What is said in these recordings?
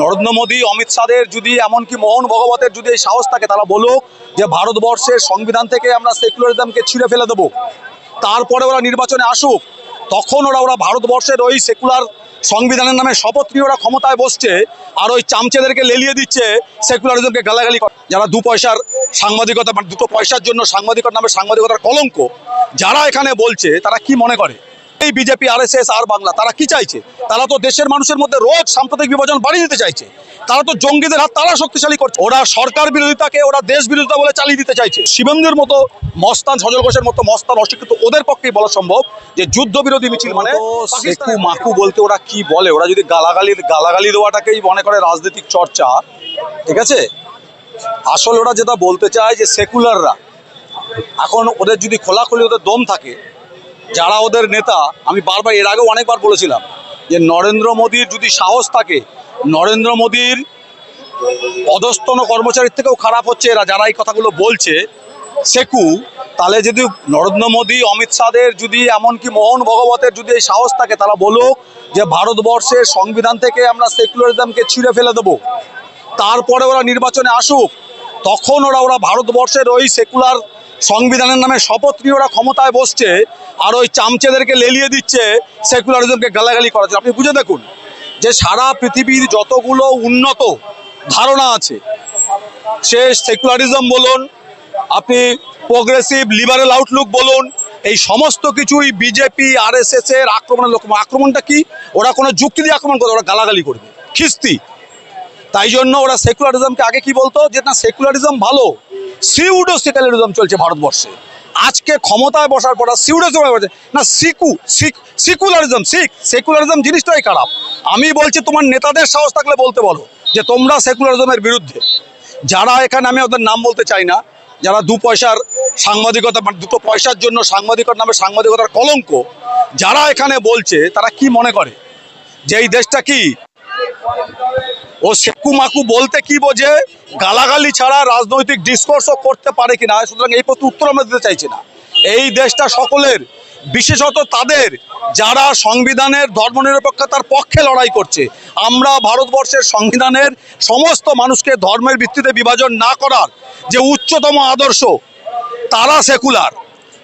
নরেন্দ্র মোদী, অমিত শাহের যদি, এমনকি মোহন ভগবতের যদি এই সাহস থাকে, তারা বলুক যে ভারতবর্ষের সংবিধান থেকে আমরা সেকুলারিজমকে ছিঁড়ে ফেলে দেবো। তারপরে ওরা নির্বাচনে আসুক, তখন ওরা ওরা ভারতবর্ষের ওই সেকুলার সংবিধানের নামে শপথ নিয়ে ওরা ক্ষমতায় বসছে আর ওই চামচেদেরকে লেলিয়ে দিচ্ছে সেকুলারিজমকে গালাগালি যারা দু পয়সার সাংবাদিকতা মানে দুটো পয়সার জন্য সাংবাদিকতার নামে সাংবাদিকতার কলঙ্ক, যারা এখানে বলছে, তারা কি মনে করে? এই বিজেপি আর আর বাংলা তারা কি চাইছে? তারা তো দেশের মানুষের মধ্যে রোজ সাম্প্রদায়িক বিভাজন বাড়িয়ে দিতে চাইছে। তারা তো জঙ্গিদের হাত তারা শক্তিশালী করছে। ওরা সরকার বিরোধিতাকে ওরা দেশ বিরোধিতা বলে চালিয়ে দিতে চাইছে। শিবেন্দ্রের মতো মস্তান সজল ঘোষের মতো মস্তান অশিক্ষিত ওদের পক্ষেই বলা সম্ভব যে যুদ্ধ বিরোধী মিছিল মানে সেকু মাকু বলতে ওরা কি বলে? ওরা যদি গালাগালি গালাগালি দেওয়াটাকেই মনে করে রাজনৈতিক চর্চা ঠিক আছে? আসলে ওরা যেটা বলতে চায় যে সেকুলাররা এখন ওদের যদি খোলাখুলি ওদের দম থাকে যারা ওদের নেতা, আমি বারবার, এর আগেও অনেকবার বলেছিলাম যে নরেন্দ্র মোদীর যদি সাহস থাকে, নরেন্দ্র মোদীর অধস্তন কর্মচারীর থেকেও খারাপ হচ্ছে, এরা যারা এই কথাগুলো বলছে, সেকু, তাহলে যদি নরেন্দ্র মোদী, অমিত শাহের যদি, এমনকি মোহন ভগবতের যদি এই সাহস থাকে, তারা বলুক যে ভারতবর্ষের সংবিধান থেকে আমরা সেকুলারিজমকে ছিঁড়ে ফেলে দেবো। তারপরে ওরা নির্বাচনে আসুক তখন ওরা ওরা ভারতবর্ষের ওই সেকুলার সংবিধানের নামে শপথ নিয়ে ওরা ক্ষমতায় বসছে আর ওই চামচেদেরকে লেলিয়ে দিচ্ছে সেকুলারিজমকে গালাগালি জন্য। আপনি বুঝে দেখুন যে সারা পৃথিবীর যতগুলো উন্নত ধারণা আছে, সে সেকুলারিজম বলুন, আপনি প্রোগ্রেসিভ লিবারেল আউটলুক বলুন, এই সমস্ত কিছুই বিজেপি আর এস এস এর আক্রমণের লক্ষ্য আক্রমণটা কি? ওরা কোনো যুক্তি দিয়ে আক্রমণ করে ওরা গালাগালি করবে। খিস্তি। তাই জন্য ওরা সেকুলারিজমকে আগে কি বলতো? যে না, সেকুলারিজম ভালো, সিউডো সেকুলারিজম চলছে ভারতবর্ষে। আজকে ক্ষমতায় বসার পর সিউডো বলছে না সিকু, সিকুলারিজম, সিক, সেকুলারিজম জিনিসটাই খারাপ। আমি বলছি, তোমার নেতাদের সাহস থাকলে বলতে বলো যে তোমরা সেকুলারিজমের বিরুদ্ধে। যারা এখানে, আমি ওদের নাম বলতে চাই না, যারা দু পয়সার সাংবাদিকতা মানে দুটো পয়সার জন্য সাংবাদিকতার নামে সাংবাদিকতার কলঙ্ক, যারা এখানে বলছে, তারা কি মনে করে? যে এই দেশটা কি ও সেকু মাকু বলতে কি বোঝে? গালাগালি ছাড়া রাজনৈতিক ডিসকোর্সও করতে পারে কিনা? সুতরাং এই প্রতি উত্তর আমরা দিতে চাইছি না। এই দেশটা সকলের, বিশেষত তাদের, যারা সংবিধানের ধর্মনিরপেক্ষতার পক্ষে লড়াই করছে। আমরা ভারতবর্ষের সংবিধানের সমস্ত মানুষকে ধর্মের ভিত্তিতে বিভাজন না করার যে উচ্চতম আদর্শ, তারা সেকুলার।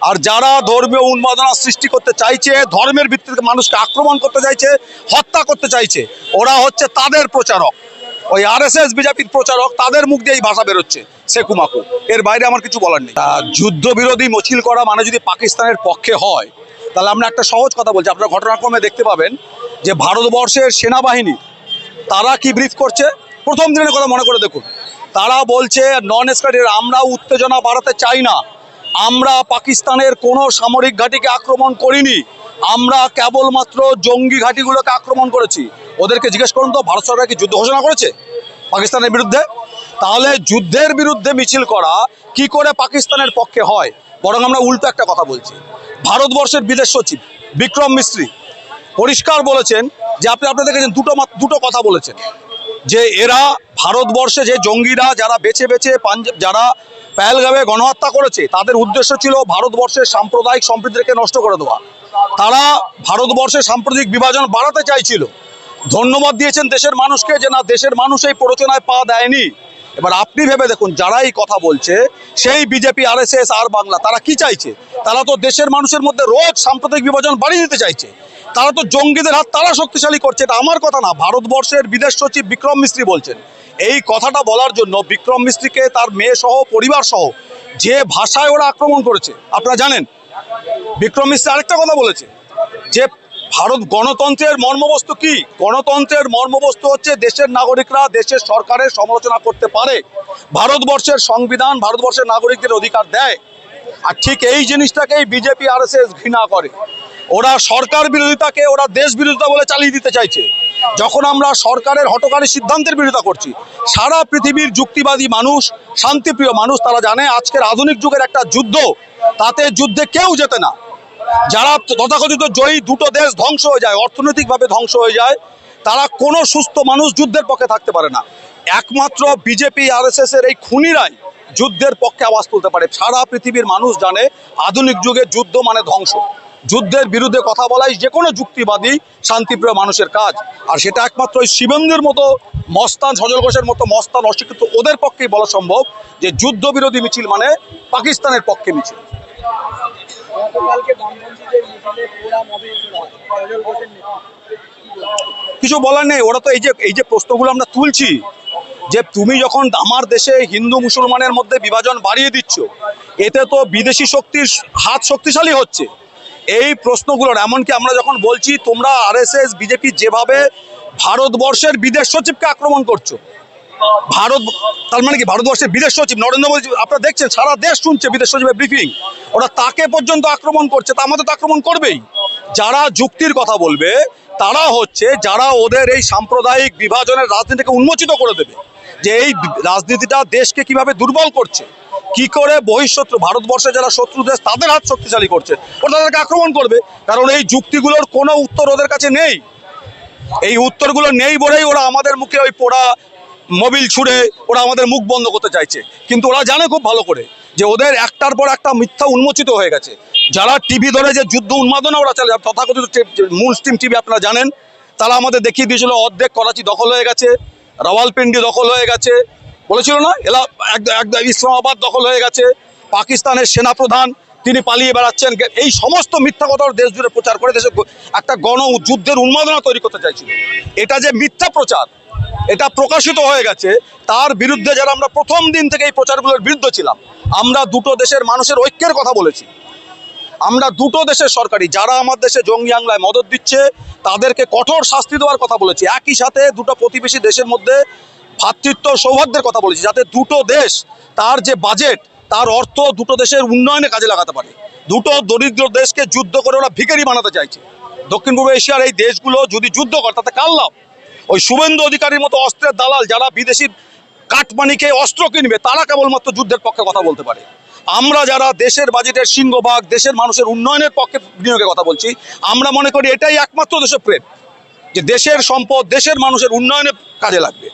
আর যারা ধর্মীয় উন্মাদনা সৃষ্টি করতে চাইছে, ধর্মের ভিত্তিতে মানুষকে আক্রমণ করতে চাইছে, হত্যা করতে চাইছে, ওরা হচ্ছে তাদের প্রচারক। ওই আর এস এস বিজেপির প্রচারক, তাদের মুখ দিয়ে এই ভাষা বেরোচ্ছে সেকুমাকু এর বাইরে আমার কিছু বলার নেই। তা যুদ্ধ বিরোধী মিছিল করা মানে যদি পাকিস্তানের পক্ষে হয়, তাহলে আমরা একটা সহজ কথা বলছি, আপনারা ঘটনাক্রমে দেখতে পাবেন যে ভারতবর্ষের সেনাবাহিনী, তারা কি ব্রিফ করছে? প্রথম দিনের কথা মনে করে দেখুন। তারা বলছে নন স্কাটের আমরা উত্তেজনা বাড়াতে চাই না। আমরা পাকিস্তানের কোনো সামরিক ঘাঁটিকে আক্রমণ করিনি। আমরা কেবলমাত্র জঙ্গি ঘাঁটিগুলোকে আক্রমণ করেছি। ওদেরকে জিজ্ঞেস করুন তো, ভারত সরকার কি যুদ্ধ ঘোষণা করেছে পাকিস্তানের বিরুদ্ধে? তাহলে যুদ্ধের বিরুদ্ধে মিছিল করা কি করে পাকিস্তানের পক্ষে হয়? বরং আমরা উল্টো একটা কথা বলছি। ভারতবর্ষের বিদেশ সচিব বিক্রম মিস্ত্রি পরিষ্কার বলেছেন যে আপনি আপনি দেখেছেন দুটো দুটো কথা বলেছেন। যে এরা ভারতবর্ষে যে জঙ্গিরা যারা বেছে বেছে পাঞ্জাব যারা পেহেলগামে গণহত্যা করেছে, তাদের উদ্দেশ্য ছিল ভারতবর্ষের সাম্প্রদায়িক সম্প্রীতিকে নষ্ট করে দেওয়া। তারা ভারতবর্ষের সাম্প্রদায়িক বিভাজন বাড়াতে চাইছিল। ধন্যবাদ দিয়েছেন দেশের মানুষকে যে না, দেশের মানুষ এই প্ররোচনায় পা দেয়নি। এবার আপনি ভেবে দেখুন, যারা এই কথা বলছে, সেই বিজেপি আর আর বাংলা, তারা কি চাইছে? তারা তো দেশের মানুষের মধ্যে রোজ সাম্প্রদায়িক বিভাজন বাড়িয়ে দিতে চাইছে। তারা তো জঙ্গিদের হাত তারা শক্তিশালী করছে, এটা আমার কথা না। ভারতবর্ষের বিদেশ সচিব বিক্রম মিস্ত্রি বলছেন। এই কথাটা বলার জন্য বিক্রম মিস্ত্রিকে, তার মেয়ে সহ, পরিবার সহ, যে ভাষায় ওরা আক্রমণ করেছে, আপনারা জানেন? বিক্রম মিস্ত্রি আরেকটা কথা বলেছে, যে ভারত গণতন্ত্রের মর্মবস্তু কি? গণতন্ত্রের মর্মবস্তু হচ্ছে দেশের নাগরিকরা দেশের সরকারের সমালোচনা করতে পারে। ভারতবর্ষের সংবিধান ভারতবর্ষের নাগরিকদের অধিকার দেয়। আর ঠিক এই জিনিসটাকেই বিজেপি আর এস ঘৃণা করে। ওরা সরকার বিরোধিতাকে ওরা দেশ বিরোধিতা বলে চালিয়ে দিতে চাইছে। যখন আমরা সরকারের হটকারী সিদ্ধান্তের বিরোধিতা করছি, সারা পৃথিবীর যুক্তিবাদী মানুষ, শান্তিপ্রিয় মানুষ তারা জানে আজকের আধুনিক যুগের একটা যুদ্ধ, তাতে যুদ্ধে কেউ যেতে না। যারা তথাকথিত জয়ী দুটো দেশ ধ্বংস হয়ে যায়, অর্থনৈতিকভাবে ধ্বংস হয়ে যায়, তারা কোনো সুস্থ মানুষ যুদ্ধের পক্ষে থাকতে পারে না। একমাত্র বিজেপি আর এর এই খুনিরাই যুদ্ধের পক্ষে আওয়াজ তুলতে পারে। সারা পৃথিবীর মানুষ জানে আধুনিক যুগে যুদ্ধ মানে ধ্বংস। যুদ্ধের বিরুদ্ধে কথা বলাই যে কোনো যুক্তিবাদী, শান্তিপ্রিয় মানুষের কাজ। আর সেটা একমাত্র ওই শিবেন্দ্রের মতো মস্তান, সজল ঘোষের মতো মস্তান অস্বীকৃত ওদের পক্ষেই বলা সম্ভব যে যুদ্ধ বিরোধী মিছিল মানে পাকিস্তানের পক্ষে মিছিল। কিছু বলার নেই, ওরা তো এই যে এই যে প্রশ্নগুলো আমরা তুলছি যে তুমি যখন আমার দেশে হিন্দু মুসলমানের মধ্যে বিভাজন বাড়িয়ে দিচ্ছ, এতে তো বিদেশি শক্তির হাত শক্তিশালী হচ্ছে। এই প্রশ্নগুলোর, এমনকি আমরা যখন বলছি তোমরা আরএসএস বিজেপি যেভাবে ভারতবর্ষের বিদেশ সচিবকে আক্রমণ করছ ভারত, তার মানে কি ভারতবর্ষের বিদেশ সচিব নরেন্দ্র মোদী, আপনারা দেখছেন, সারা দেশ শুনছে বিদেশ সচিবের ব্রিফিং ওরা তাকে পর্যন্ত আক্রমণ করছে, তা আমাদের তো আক্রমণ করবেই। যারা যুক্তির কথা বলবে, তারা হচ্ছে, যারা ওদের এই সাম্প্রদায়িক বিভাজনের রাজনীতিকে উন্মোচিত করে দেবে, যে এই রাজনীতিটা দেশকে কীভাবে দুর্বল করছে, কি করে বহিঃশত্রু, ভারতবর্ষে যারা শত্রু দেশ, তাদের হাত শক্তিশালী করছে, ওরা তাদেরকে আক্রমণ করবে, কারণ এই যুক্তিগুলোর কোনো উত্তর ওদের কাছে নেই। এই উত্তরগুলো নেই বলেই ওরা আমাদের মুখে ওই পোড়া মোবিল ছুঁড়ে ওরা আমাদের মুখ বন্ধ করতে চাইছে। কিন্তু ওরা জানে খুব ভালো করে যে ওদের একটার পর একটা মিথ্যা উন্মোচিত হয়ে গেছে। যারা টিভি ধরে যে যুদ্ধ উন্মাদনা ওরা চালে তথাকথিত মূল স্ট্রিম টিভি আপনারা জানেন, তারা আমাদের দেখিয়ে দিয়েছিল, অর্ধেক করাচি দখল হয়ে গেছে, রাওয়ালপিন্ডি দখল হয়ে গেছে। বলেছিল না? এলা ইসলামাবাদ দখল হয়ে গেছে, পাকিস্তানের সেনাপ্রধান তিনি পালিয়ে বেড়াচ্ছেন। এই সমস্ত মিথ্যা কথা দেশ জুড়ে প্রচার করে, দেশে একটা গণ যুদ্ধের উন্মাদনা তৈরি করতে চাইছিল। এটা যে মিথ্যা প্রচার, এটা প্রকাশিত হয়ে গেছে, তার বিরুদ্ধে যারা আমরা প্রথম দিন থেকে এই প্রচারগুলোর বিরুদ্ধে ছিলাম, আমরা দুটো দেশের মানুষের ঐক্যের কথা বলেছি। আমরা দুটো দেশের সরকারি, যারা আমার দেশে জঙ্গি হামলায় মদত দিচ্ছে, তাদেরকে কঠোর শাস্তি দেওয়ার কথা বলেছি। একই সাথে দুটো প্রতিবেশী দেশের মধ্যে ভ্রাতৃত্ব সৌহার্দ্যের কথা বলেছি, যাতে দুটো দেশ তার যে বাজেট তার অর্থ দুটো দেশের উন্নয়নে কাজে লাগাতে পারে। দুটো দরিদ্র দেশকে যুদ্ধ করে ওরা ভিখারি বানাতে চাইছে। দক্ষিণ পূর্ব এশিয়ার এই দেশগুলো যদি যুদ্ধ করে, তাতে কার লাভ? ওই শুভেন্দু অধিকারীর মতো অস্ত্রের দালাল যারা বিদেশি কাঠমানিকে অস্ত্র কিনবে, তারা কেবলমাত্র যুদ্ধের পক্ষে কথা বলতে পারে। আমরা যারা দেশের বাজেটের সিংহভাগ, দেশের মানুষের উন্নয়নের পক্ষে বিনিয়োগের কথা বলছি, আমরা মনে করি এটাই একমাত্র দেশের প্রেম যে দেশের সম্পদ, দেশের মানুষের উন্নয়নে কাজে লাগবে।